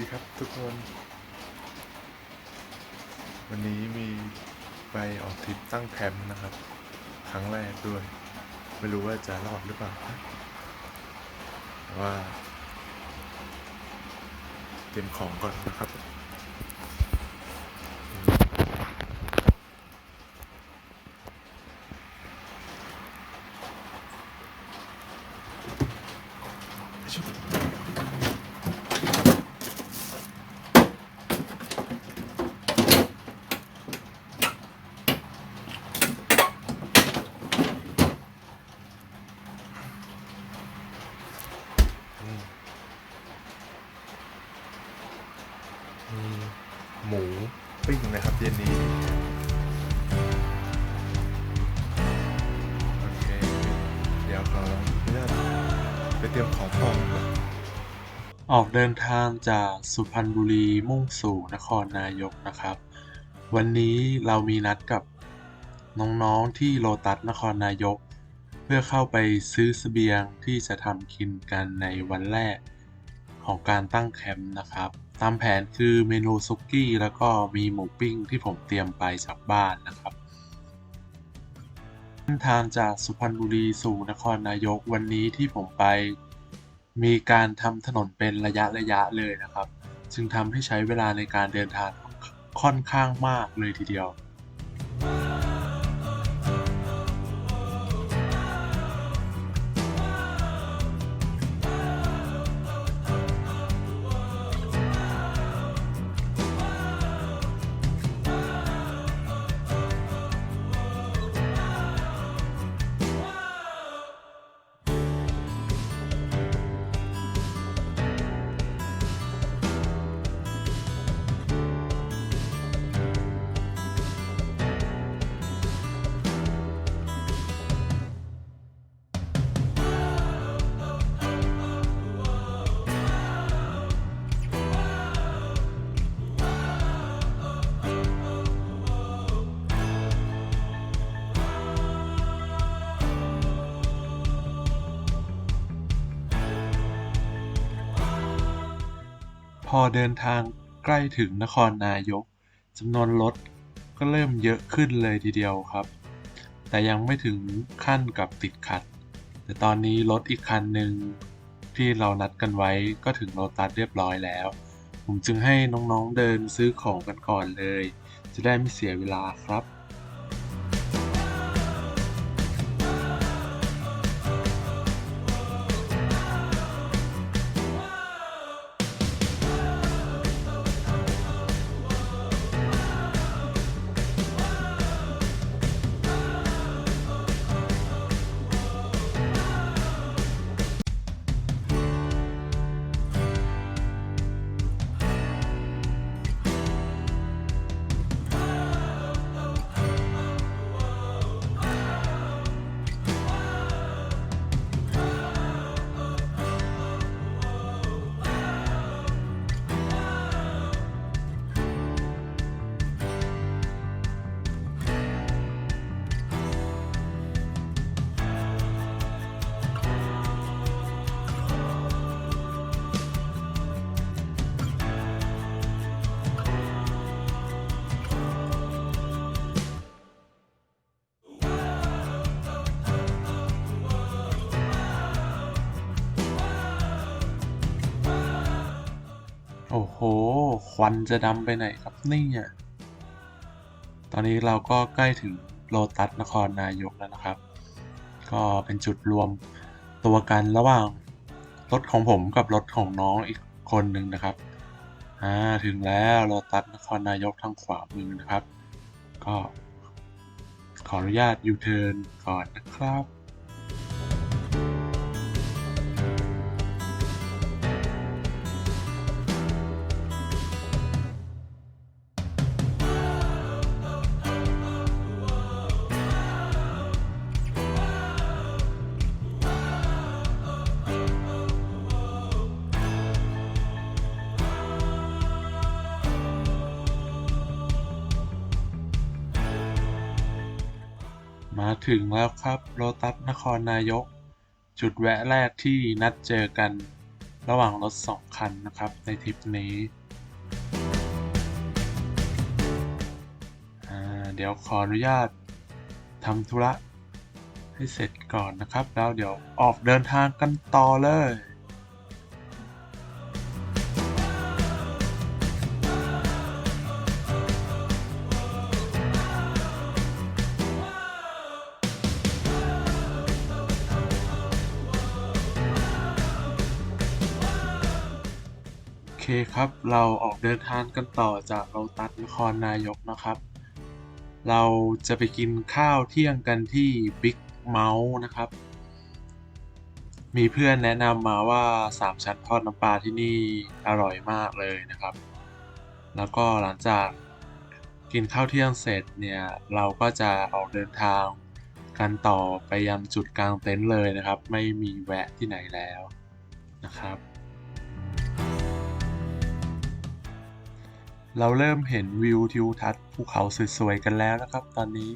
ดีครับทุกคน วันนี้มีไปออกทริปตั้งแคมป์นะครับ ครั้งแรกด้วย ไม่รู้ว่าจะรอดหรือเปล่าว่า เตรียมของก่อนนะครับ ออกเดินทางจากสุพรรณบุรีมุ่งสู่นครนายกนะครับ วันนี้เรามีนัดกับน้องๆที่โลตัสนครนายก เพื่อเข้าไปซื้อเสบียงที่จะทำกินกันในวันแรกของการตั้งแคมป์นะครับ ตามแผนคือเมนูซุกี้แล้วก็มีหมูปิ้งที่ผมเตรียมไปจากบ้านนะครับเส้นทางจากสุพรรณบุรีสู่นครนายกวันนี้ที่ผมไป มีการทำถนนเป็นระยะระยะเลยนะครับ จึงทำให้ใช้เวลาในการเดินทางค่อนข้างมากเลยทีเดียว อเดินทางใกล้ถึงนครนายกจำนวนรถก็เริ่มเยอะขึ้นเลยทีเดียวครับ แต่ยังไม่ถึงขั้นกับติดขัด แต่ตอนนี้รถอีกคันหนึ่งที่เรานัดกันไว้ก็ถึงโลตัสเรียบร้อยแล้ว ผมจึงให้น้องๆเดินซื้อของกันก่อนเลย จะได้ไม่เสียเวลาครับ อ้โห ควันจะดำไปไหนครับเนี่ยตอนนี้เราก็ใกล้ถึงโลตัสนครนายกแล้วนะครับ ก็เป็นจุดรวมตัวกันระหว่างรถของผมกับรถของน้องอีกคนหนึ่งนะครับ อ่า ถึงแล้วโลตัสนครนายกทางขวามือนะครับ ก็ขออนุญาตยูเทิร์นก่อนนะครับ ถึงแล้วครับโลตัสนครนายก จุดแวะแรกที่นัดเจอกัน ระหว่างรถสองคันนะครับในทริปนี้ เดี๋ยวขออนุญาตทำธุระให้เสร็จก่อนนะครับ แล้วเดี๋ยวออกเดินทางกันต่อเลย เคครับ เราออกเดินทางกันต่อจากโลตัสนครนายกนะครับ เราจะไปกินข้าวเที่ยงกันที่ Big Mouth นะครับ มีเพื่อนแนะนำมาว่า 3 ชั้นทอดน้ำปลาที่นี่อร่อยมากเลยนะครับ แล้วก็หลังจากกินข้าวเที่ยงเสร็จเนี่ย เราก็จะออกเดินทางกันต่อไปยังจุดกลางเต็นท์เลยนะครับ ไม่มีแวะที่ไหนแล้วนะครับ เราเริ่มเห็นวิวทิวทัศน์ภูเขาสวยๆกันแล้วนะครับ ตอนนี้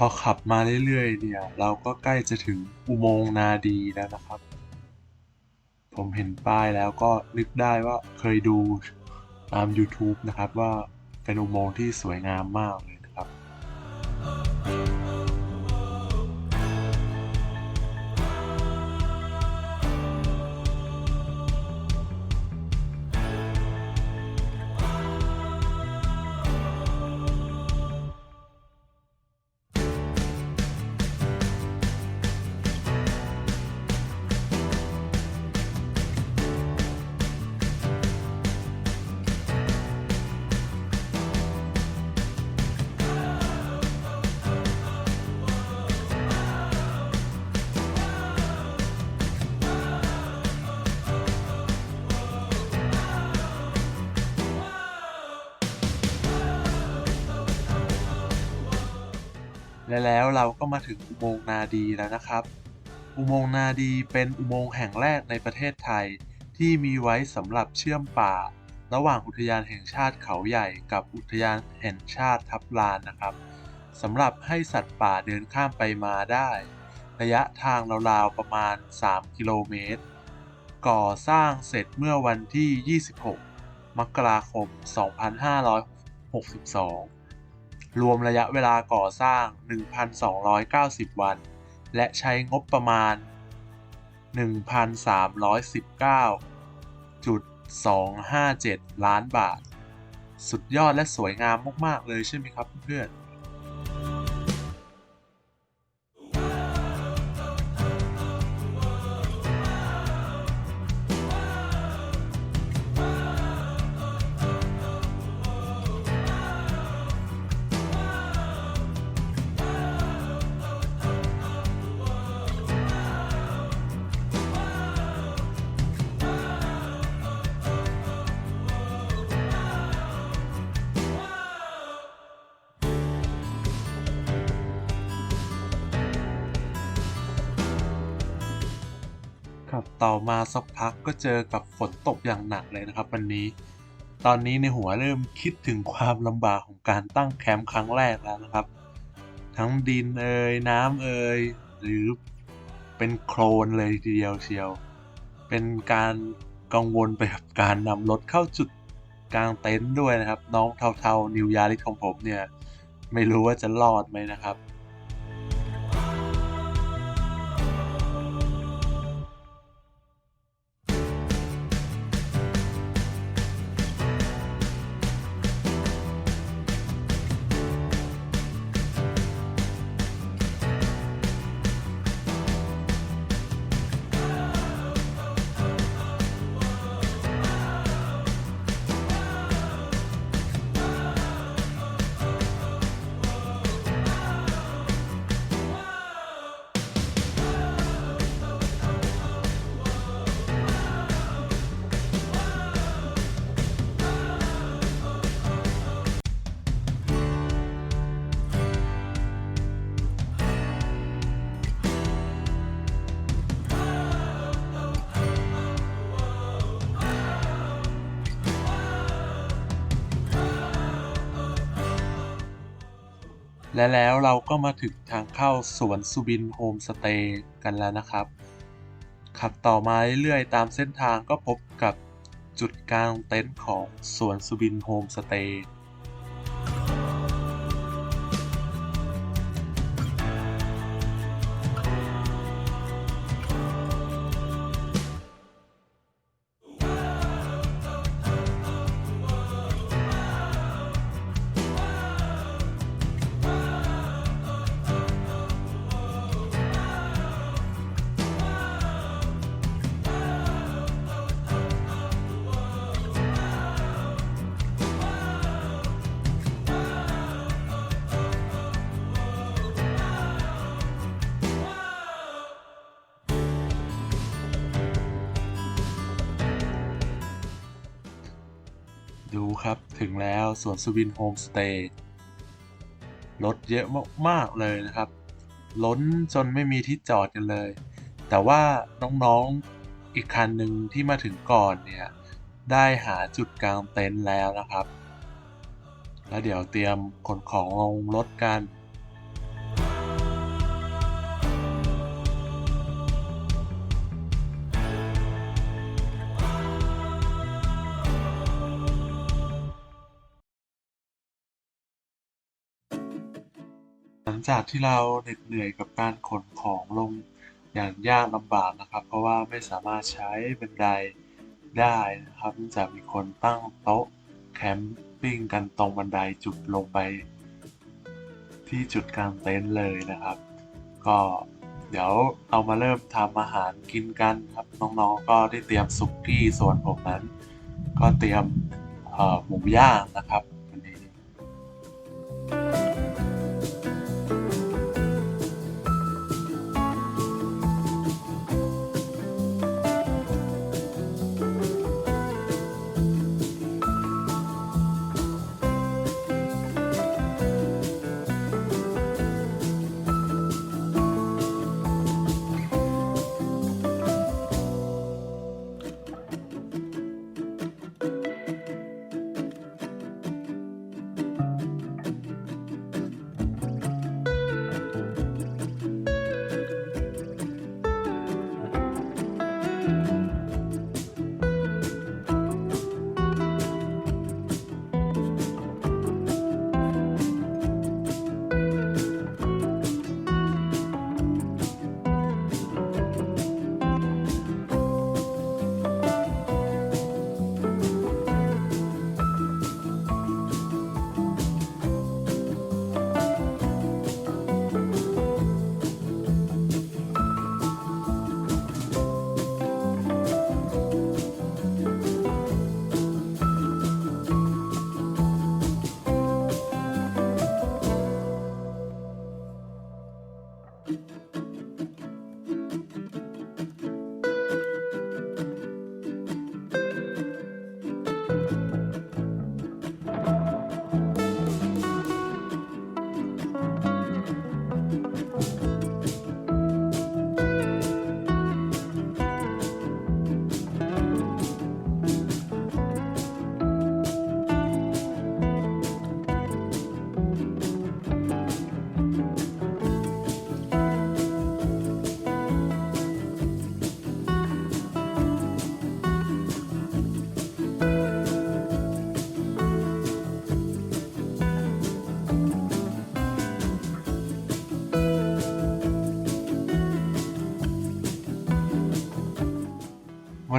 พอขับมาเรื่อยๆเนี่ยเราก็ใกล้จะถึงอุโมงค์นาดีแล้วนะครับ ผมเห็นป้ายแล้วก็นึกได้ว่าเคยดูตาม YouTube นะครับว่าเป็นอุโมงค์ที่สวยงามมากเลย และแล้วเราก็มาถึงอุโมงค์นาดีแล้วนะครับ อุโมงค์นาดีเป็นอุโมงค์แห่งแรกในประเทศไทย ที่มีไว้สำหรับเชื่อมป่า ระหว่างอุทยานแห่งชาติเขาใหญ่กับอุทยานแห่งชาติทับลานนะครับสำหรับให้สัตว์ป่าเดินข้ามไปมาได้ ระยะทางราวๆประมาณ 3 กิโลเมตร ก่อสร้างเสร็จเมื่อวันที่ 26 มกราคม 2562 รวมระยะเวลาก่อสร้าง 1,290 วัน และใช้งบประมาณ 1,319.257 ล้านบาท สุดยอดและสวยงามมาก ๆ เลยใช่ไหมครับเพื่อน ต่อมาสักพักก็เจอกับฝนตกอย่างหนักเลยนะครับ วันนี้ ตอนนี้ในหัวเริ่มคิดถึงความลำบากของการตั้งแคมป์ครั้งแรกแล้วนะครับ ทั้งดินเอ่ยน้ำเอ่ยหรือเป็นโคลนเลยทีเดียวเชียว เป็นการกังวลไปกับการนำรถเข้าจุดกลางเต็นท์ด้วยนะครับ น้องเทาๆนิวยาริสของผมเนี่ย ไม่รู้ว่าจะรอดไหมนะครับ และแล้วเราก็มาถึงทางเข้าสวนสุบินโฮมสเตย์กันแล้วนะครับ ขับต่อมาเรื่อยๆตามเส้นทางก็พบกับจุดกลางเต็นท์ของสวนสุบินโฮมสเตย์ ถึงแล้วสวนสุบินโฮมสเตย์รถเยอะมากๆเลยนะครับ ล้นจนไม่มีที่จอดกันเลย แต่ว่าน้องๆอีกคันหนึ่งที่มาถึงก่อนเนี่ย ได้หาจุดกลางเต็นท์แล้วนะครับ แล้วเดี๋ยวเตรียมขนของลงรถกัน จากที่เราเหน็ดเหนื่อยกับการขนของลงอย่างยากลำบากนะครับ เพราะว่าไม่สามารถใช้บันไดได้นะครับเนื่องจากมีคนตั้งโต๊ะแคมปิ้งกันตรงบันไดจุดลงไป ที่จุดกลางเต็นท์เลยนะครับ ก็เดี๋ยวเรามาเริ่มทำอาหารกินกันครับน้องๆก็ได้เตรียมสุกี้ส่วนผมนั้น ก็เตรียมหมูย่างนะครับ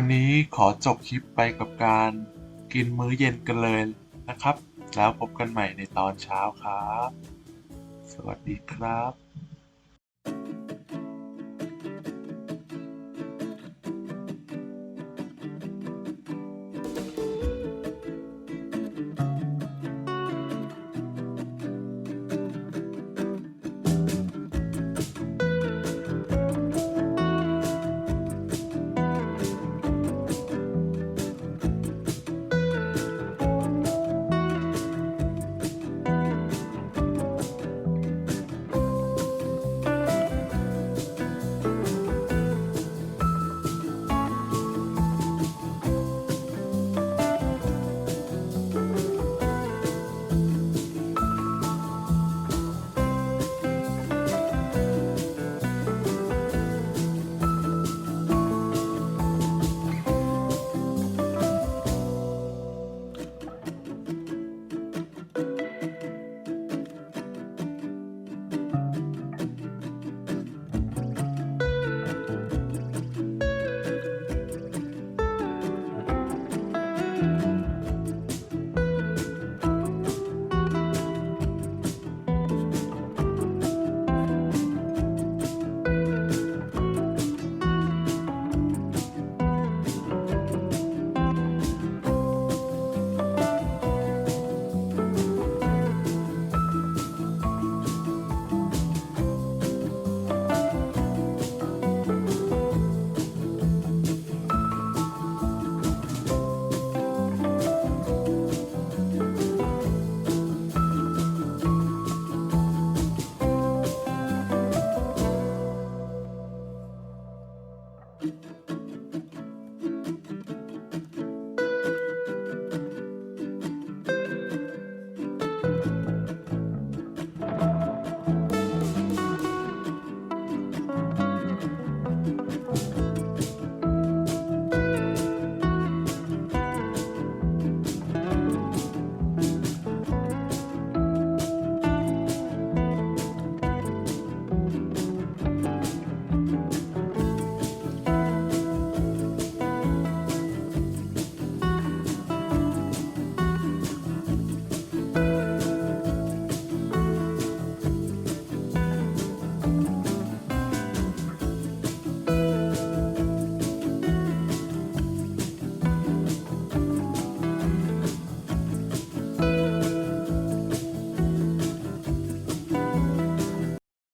วันนี้ขอจบคลิปไปกับการกินมื้อเย็นกันเลยนะครับ แล้วพบกันใหม่ในตอนเช้าครับ สวัสดีครับ